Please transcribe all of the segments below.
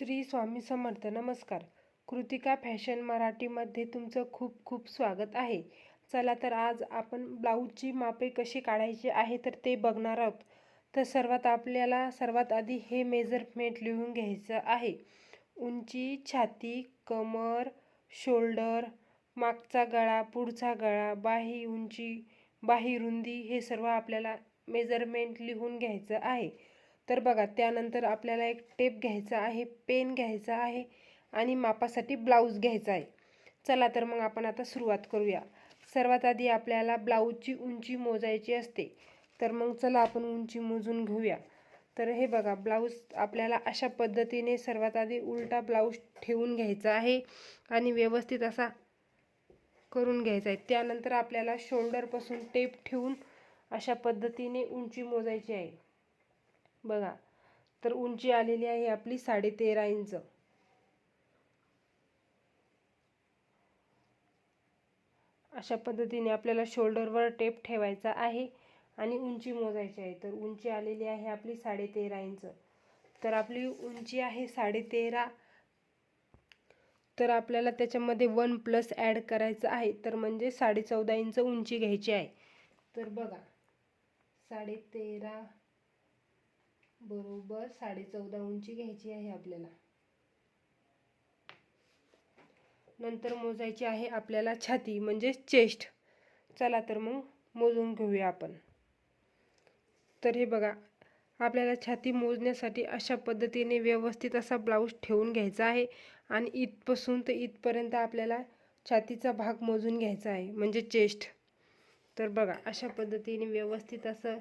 श्री स्वामी समर्थ. नमस्कार. कृतिका फॅशन मराठीमध्ये तुमचं खूप खूप स्वागत आहे. चला तर आज आपण ब्लाऊजची मापे कशी काढायची आहे तर ते बघणार आहोत. तर सर्वात आपल्याला सर्वात आधी हे मेजरमेंट लिहून घ्यायचं आहे. उंची छाती कमर शोल्डर मागचा गळा पुढचा गळा बाही उंची बाही रुंदी हे सर्व आपल्याला मेजरमेंट लिहून घ्यायचं आहे. तर बघा त्यानंतर आपल्याला एक टेप घ्यायचा आहे पेन घ्यायचा आहे आणि मापासाठी ब्लाऊज घ्यायचा आहे. चला तर मग आपण आता सुरुवात करूया. सर्वात आधी आपल्याला ब्लाऊजची उंची मोजायची असते तर मग चला आपण उंची मोजून घेऊया. तर हे बघा ब्लाऊज आपल्याला अशा पद्धतीने सर्वात आधी उलटा ब्लाऊज ठेवून घ्यायचा आहे आणि व्यवस्थित असा करून घ्यायचा आहे. त्यानंतर आपल्याला शोल्डरपासून टेप ठेवून अशा पद्धतीने उंची मोजायची आहे. बघा. तर उंची आलेली आहे आपली साडेतेरा इंच. अशा पद्धतीने आपल्याला शोल्डरवर टेप ठेवायचा आहे आणि उंची मोजायची आहे. तर उंची आलेली आहे आपली साडेतेरा इंच. तर आपली उंची आहे साडेतेरा. तर आपल्याला त्याच्यामध्ये वन प्लस ॲड करायचं आहे. तर म्हणजे साडेचौदा इंच उंची घ्यायची आहे. तर बघा. साडेतेरा बरोबर साडे चौदा उंची घ्यायची आहे आपल्याला. नंतर मोजायची आहे आपल्याला छाती म्हणजे चेस्ट चला तर मग मोजून घेऊया आपण. तर हे बघा आपल्याला छाती मोजण्यासाठी अशा पद्धतीने व्यवस्थित असा ब्लाऊज ठेवून घ्यायचा आहे आणि इथपासून तर इथपर्यंत आपल्याला छातीचा भाग मोजून घ्यायचा आहे म्हणजे चेस्ट तर बघा अशा पद्धतीने व्यवस्थित असं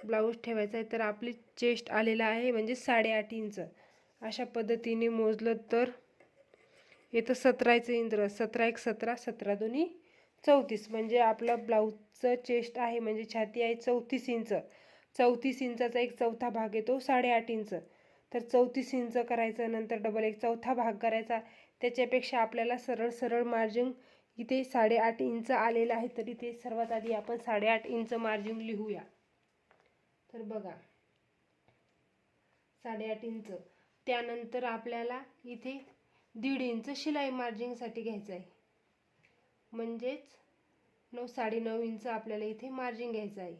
ब्लाऊज ठेवायचा आहे तर आपली चेस्ट आलेला आहे म्हणजे साडेआठ इंच. अशा पद्धतीने मोजलं तर येतं सतराचं इंच सतरा एक सतरा सतरा दोन्ही चौतीस. म्हणजे आपलं ब्लाऊजचं चेस्ट आहे म्हणजे छाती आहे चौतीस इंच. चौतीस इंचाचा एक चौथा भाग येतो साडेआठ इंच. तर चौतीस इंच करायचं नंतर डबल एक चौथा भाग करायचा. त्याच्यापेक्षा आपल्याला सरळ सरळ मार्जिन इथे साडेआठ इंच आलेलं आहे तर इथे सर्वात आधी आपण साडेआठ इंच मार्जिन लिहूया. तर बघा. साडेआठ इंच. त्यानंतर आपल्याला इथे दीड इंच शिलाई मार्जिंगसाठी घ्यायचं आहे. म्हणजेच नऊ साडेनऊ इंच आपल्याला इथे मार्जिन घ्यायचं आहे.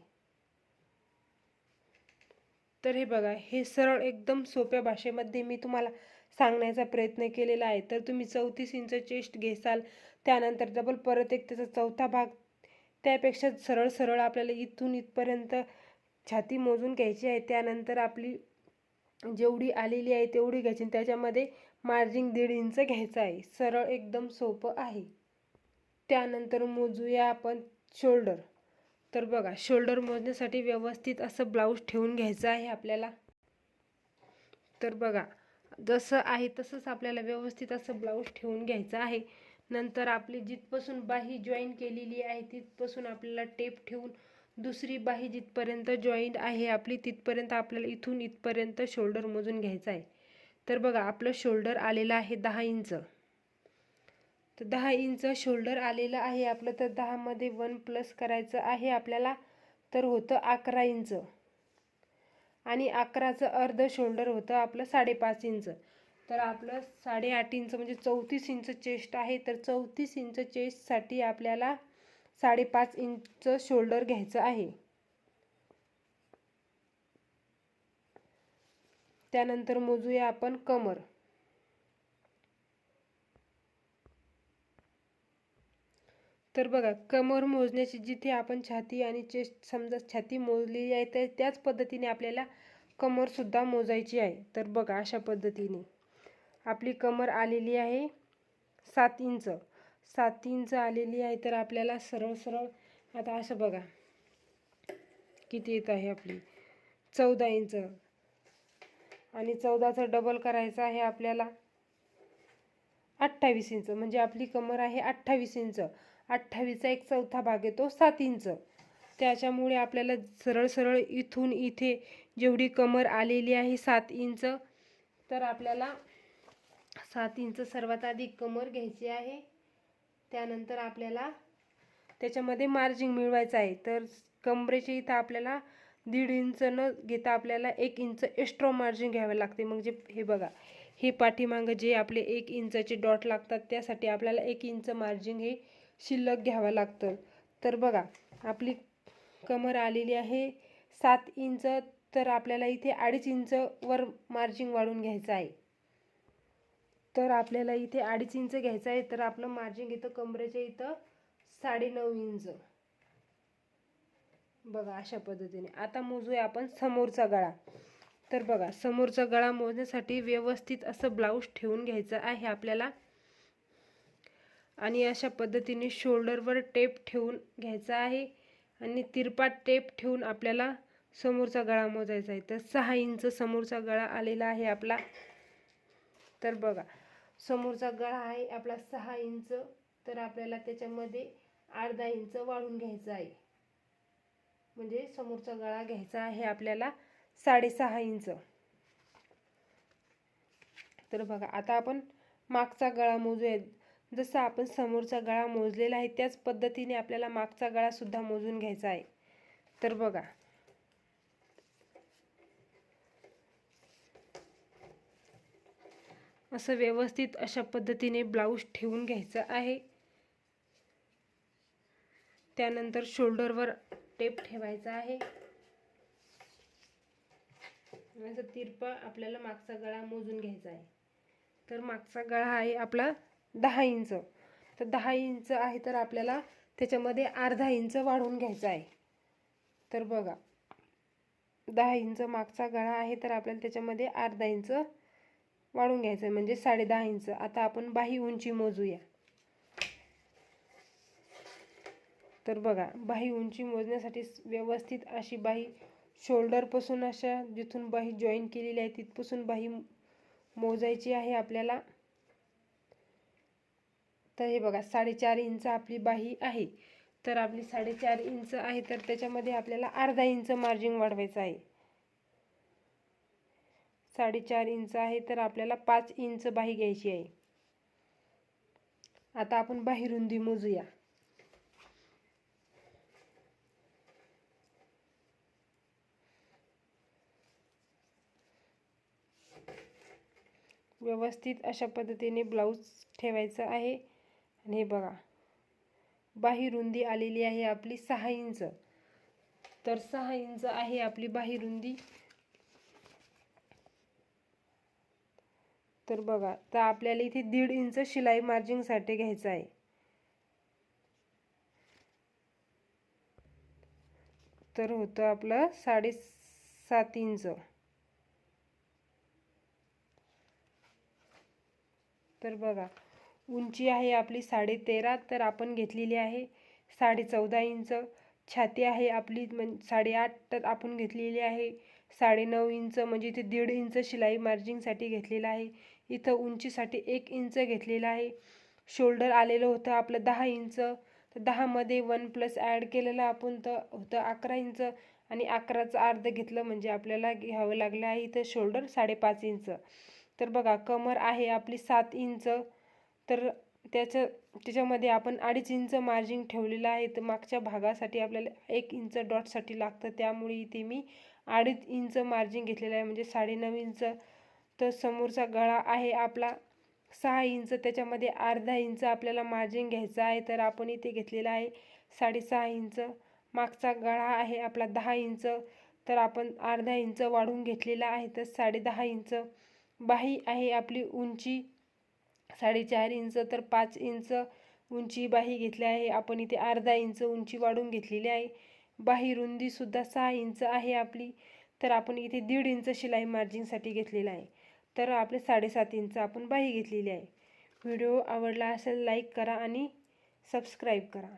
तर हे बघा हे सरळ एकदम सोप्या भाषेमध्ये मी तुम्हाला सांगण्याचा प्रयत्न केलेला आहे. तर तुम्ही चौतीस इंच चेस्ट घेसाल त्यानंतर डबल परत एक त्याचा चौथा भाग त्यापेक्षा सरळ सरळ आपल्याला इथून इथपर्यंत छाती मोजून घ्यायची आहे. त्यानंतर आपली जेवढी आलेली आहे तेवढी घ्यायची त्याच्यामध्ये मार्जिन दीड इंच घ्यायचं आहे. सरळ एकदम सोपं आहे. त्यानंतर मोजूया आपण शोल्डर तर बघा शोल्डर मोजण्यासाठी व्यवस्थित असं ब्लाऊज ठेवून घ्यायचं आहे आपल्याला. तर बघा जसं आहे तसंच आपल्याला व्यवस्थित असं ब्लाऊज ठेवून घ्यायचं आहे. नंतर आपली जिथपासून बाही जॉईन केलेली आहे तिथपासून आपल्याला टेप ठेवून दुसरी बाही जिथपर्यंत जॉईंट आहे आपली तिथपर्यंत आपल्याला इथून इथपर्यंत शोल्डर मोजून घ्यायचं आहे. तर बघा आपलं शोल्डर आलेलं आहे दहा इंच. तर दहा इंच शोल्डर आलेलं आहे आपलं तर दहामध्ये वन प्लस करायचं आहे आपल्याला तर होतं अकरा इंच. आणि अकराचं अर्ध शोल्डर होतं आपलं साडेपाच इंच. तर आपलं साडेआठ इंच म्हणजे चौतीस इंच चेस्ट आहे तर चौतीस इंच चेस्टसाठी आपल्याला साडेपाच इंच शोल्डर घ्यायचं आहे. त्यानंतर मोजूया आपण कमर. तर बघा कमर मोजण्याची जिथे आपण छाती आणि चेस्ट समजा छाती मोजलेली आहे तर त्याच पद्धतीने आपल्याला कमरसुद्धा मोजायची आहे. तर बघा अशा पद्धतीने. आपली कमर आलेली आहे सात इंच. सात इंच आलेली आहे तर आपल्याला सरळ सरळ आता असं बघा. किती येत आहे आपली? चौदा इंच. आणि चौदाचं डबल करायचं आहे आपल्याला अठ्ठावीस इंच. म्हणजे आपली कमर आहे अठ्ठावीस इंच. अठ्ठावीसचा एक चौथा भाग येतो सात इंच. त्याच्यामुळे आपल्याला सरळ सरळ इथून इथे जेवढी कमर आलेली आहे सात इंच तर आपल्याला सात इंच सर्वात आधी कमर घ्यायची आहे. त्यानंतर आपल्याला त्याच्यामध्ये मार्जिन मिळवायचं आहे. तर कमरेच्या इथं आपल्याला दीड इंच न घेता आपल्याला एक इंच एक्स्ट्रा मार्जिन घ्यावं लागते. म्हणजे हे बघा हे पाठीमागं जे आपले एक इंचाचे डॉट लागतात त्यासाठी आपल्याला एक इंच मार्जिन हे शिल्लक घ्यावं लागतं. तर बघा आपली कमर आलेली आहे सात इंच तर आपल्याला इथे अडीच इंच वर मार्जिन वाढून घ्यायचं आहे. तर आपल्याला इथे अडीच इंच घ्यायचं आहे तर आपलं मार्जिन इथं कमरेच्या इथं साडेनऊ इंच. बघा अशा पद्धतीने. आता मोजूया आपण समोरचा गळा. तर बघा समोरचा गळा मोजण्यासाठी व्यवस्थित असं ब्लाऊज ठेवून घ्यायचं आहे आपल्याला. आणि अशा पद्धतीने शोल्डरवर टेप ठेवून घ्यायचा आहे. आणि तिरपाट टेप ठेवून आपल्याला समोरचा गळा मोजायचा आहे. तर सहा इंच समोरचा गळा आलेला आहे आपला. तर बघा समोरचा गळा आहे आपला सहा इंच तर आपल्याला त्याच्यामध्ये अर्धा इंच वाढून घ्यायचा आहे. म्हणजे समोरचा गळा घ्यायचा आहे आपल्याला साडेसहा इंच. तर बघा आता आपण मागचा गळा मोजूया. जसं आपण समोरचा गळा मोजलेला आहे त्याच पद्धतीने आपल्याला मागचा गळासुद्धा मोजून घ्यायचा आहे. तर बघा असं व्यवस्थित अशा पद्धतीने ब्लाऊज ठेवून घ्यायचं आहे. त्यानंतर शोल्डरवर टेप ठेवायचा आहे. असं तिरपा आपल्याला मागचा गळा मोजून घ्यायचा आहे. तर मागचा गळा आहे आपला दहा इंच. तर दहा इंच आहे तर आपल्याला त्याच्यामध्ये अर्धा इंच वाढवून घ्यायचा आहे. तर बघा दहा इंच मागचा गळा आहे तर आपल्याला त्याच्यामध्ये अर्धा इंच वाढून घ्यायचं आहे म्हणजे साडे दहा इंच. आता आपण बाही उंची मोजूया. तर बघा बाही उंची मोजण्यासाठी व्यवस्थित अशी बाही शोल्डरपासून अशा जिथून बाही जॉईन केलेली आहे तिथपासून बाही मोजायची आहे आपल्याला. तर हे बघा साडेचार इंच आपली बाही आहे. तर आपली साडेचार इंच आहे तर त्याच्यामध्ये आपल्याला अर्धा इंच मार्जिन वाढवायचं आहे. साडेचार इंच आहे तर आपल्याला पाच इंच बाही घ्यायची आहे. आता आपण बाही रुंदी मोजूया. व्यवस्थित अशा पद्धतीने ब्लाऊज ठेवायचं आहे. आणि हे बघा बाही रुंदी आलेली आहे आपली सहा इंच. तर सहा इंच आहे आपली बाही रुंदी तर बघा तर आपल्याला इथे दीड इंच शिलाई मार्जिंगसाठी घ्यायचं आहे. तर होतं आपलं साडेसात इंच. तर बघा उंची आहे आपली साडे तेरा तर आपण घेतलेली आहे साडे चौदा इंच. छाती आहे आपली म्हण साडेआठ तर आपण घेतलेली आहे साडे नऊ इंच. म्हणजे इथे दीड इंच शिलाई मार्जिंगसाठी घेतलेलं आहे. इथं उंचीसाठी एक इंच घेतलेलं आहे. शोल्डर आलेलं होतं आपलं दहा इंच. तर दहामध्ये वन प्लस ॲड केलेलं आपण तर होतं अकरा इंच. आणि अकराचं अर्ध घेतलं म्हणजे आपल्याला घ्यावं लागलं आहे इथं शोल्डर साडेपाच इंच. तर बघा कमर आहे आपली सात इंच. तर त्याचं त्याच्यामध्ये आपण अडीच इंच मार्जिन ठेवलेलं आहे. तर मागच्या भागासाठी आपल्याला एक इंच डॉटसाठी लागतं. त्यामुळे इथे मी अडीच इंच मार्जिन घेतलेलं आहे. म्हणजे साडेनऊ इंच. तर समोरचा गळा आहे आपला. सहा इंच त्याच्यामध्ये अर्धा इंच आपल्याला मार्जिन घ्यायचं आहे तर आपण इथे घेतलेला आहे साडेसहा इंच. मागचा गळा आहे आपला दहा इंच तर आपण अर्धा इंच वाढून घेतलेला आहे तर साडे दहा इंच. बाही आहे आपली उंची साडेचार इंच तर पाच इंच उंची बाही घेतली आहे. आपण इथे अर्धा इंच उंची वाढून घेतलेली आहे. बाही रुंदीसुद्धा सहा इंच आहे आपली तर आपण इथे दीड इंच शिलाई मार्जिनसाठी घेतलेला आहे. तर आपले साडेसात इंच आपण बाही घेतलेली आहे. व्हिडिओ आवडला असेल लाईक करा आणि सबस्क्राईब करा.